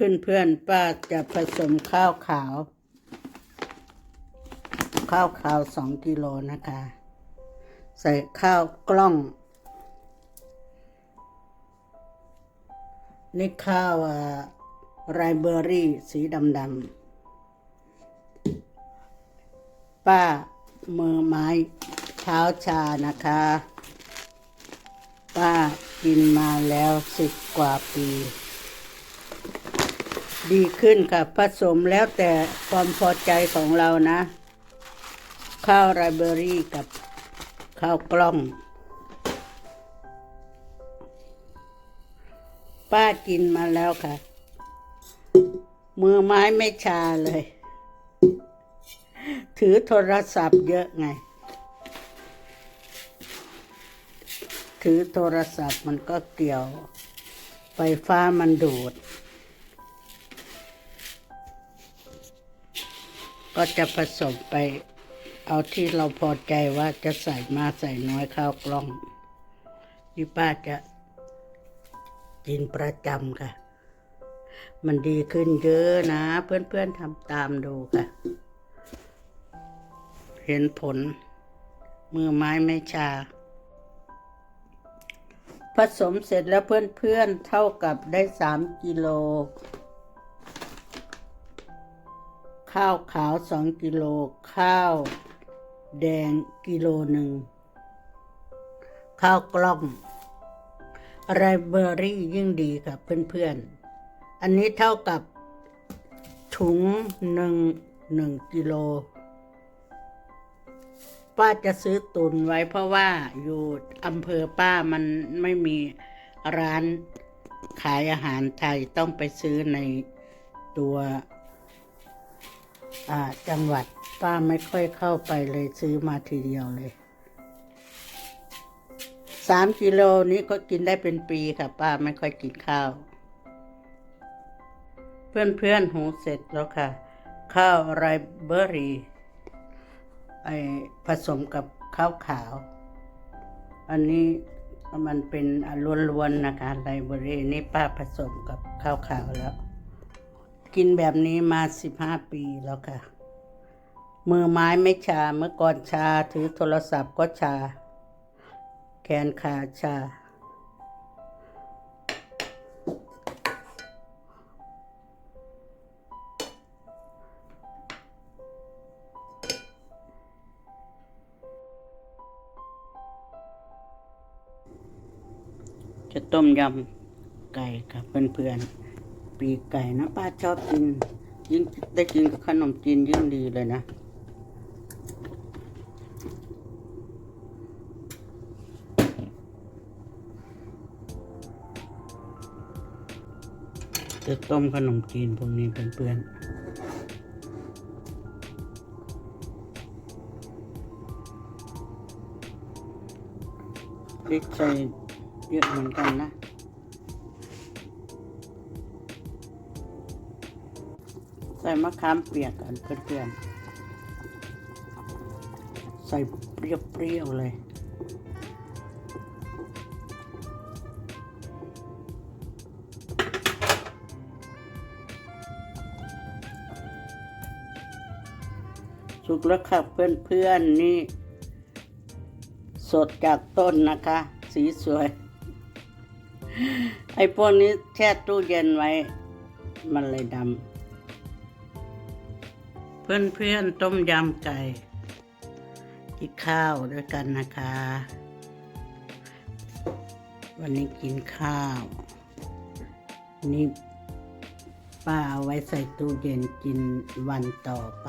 เพื่อนๆป้าจะผสมข้าวขาว ข้าวขาวสองกิโลนะคะ ใส่ข้าวกล้อง นี่ข้าวไรเบอรี่สีดำๆ ป้ามือไม้เท้าชานะคะ ป้ากินมาแล้วสิบกว่าปี ดีขึ้นค่ะผสมแล้วแต่ความพอใจของเรานะ ข้าวไรเบอรี่กับข้าวกล้อง ป้ากินมาแล้วค่ะ มือไม้ไม่ชาเลย ถือโทรศัพท์เยอะไง ถือโทรศัพท์มันก็เกี่ยว ไฟฟ้ามันดูด ก็จะผสมไป เอาที่เราพอใจว่าจะใส่มาใส่น้อยข้าวกล้องที่ป้าจะกินประจำค่ะ มันดีขึ้นเยอะนะ เพื่อนๆทำตามดูค่ะ เห็นผล มือไม้ไม่ชา ผสมเสร็จแล้วเพื่อนๆเท่ากับได้สามกิโล ข้าวขาวสองกิโล ข้าวแดงกิโลหนึ่ง ข้าวกล้องไรเบอรี่ยิ่งดีค่ะเพื่อนๆ อันนี้เท่ากับถุงหนึ่งหนึ่งกิโล ป้าจะซื้อตุนไว้เพราะว่าอยู่อำเภอป้ามันไม่มีร้านขายอาหารไทยต้องไปซื้อในตัว จังหวัดป้าไม่ค่อยเข้าไปเลยซื้อมาทีเดียวเลยสามกิโลนี้ก็กินได้เป็นปีค่ะ ป้าไม่ค่อยกินข้าว เพื่อนๆหูเสร็จแล้วค่ะ ข้าวไรเบอรี่ไอผสมกับข้าวขาว อันนี้มันเป็นล้วนๆนะคะไรเบอรี่นี่ป้าผสมกับข้าวขาวแล้ว กินแบบนี้มาสิบห้าปีแล้วค่ะ มือไม้ไม่ชาเมื่อก่อนชาถือโทรศัพท์ก็ชา แขนขาชา จะต้มยำไก่ค่ะเพื่อนๆ ปีกไก่นะป้าชอบกิน ยิ่งได้กินกับขนมจีนยิ่งดีเลยนะจะต้มขนมจีนพวกนี้เพื่อนๆพริกใส่เยอะเหมือนกันนะ ใส่มะขามเปียกกันเพื่อนๆ ใส่เปรี้ยวๆเลย สุกแล้วค่ะเพื่อนๆ นี่ สดจากต้นนะคะ สีสวย ไอ้พวกนี้แช่ตู้เย็นไว้ มันเลยดำ เพื่อนๆต้มยำไก่กินข้าวด้วยกันนะคะ วันนี้กินข้าว นี่ป้าเอาไว้ใส่ตู้เย็นกินวันต่อไป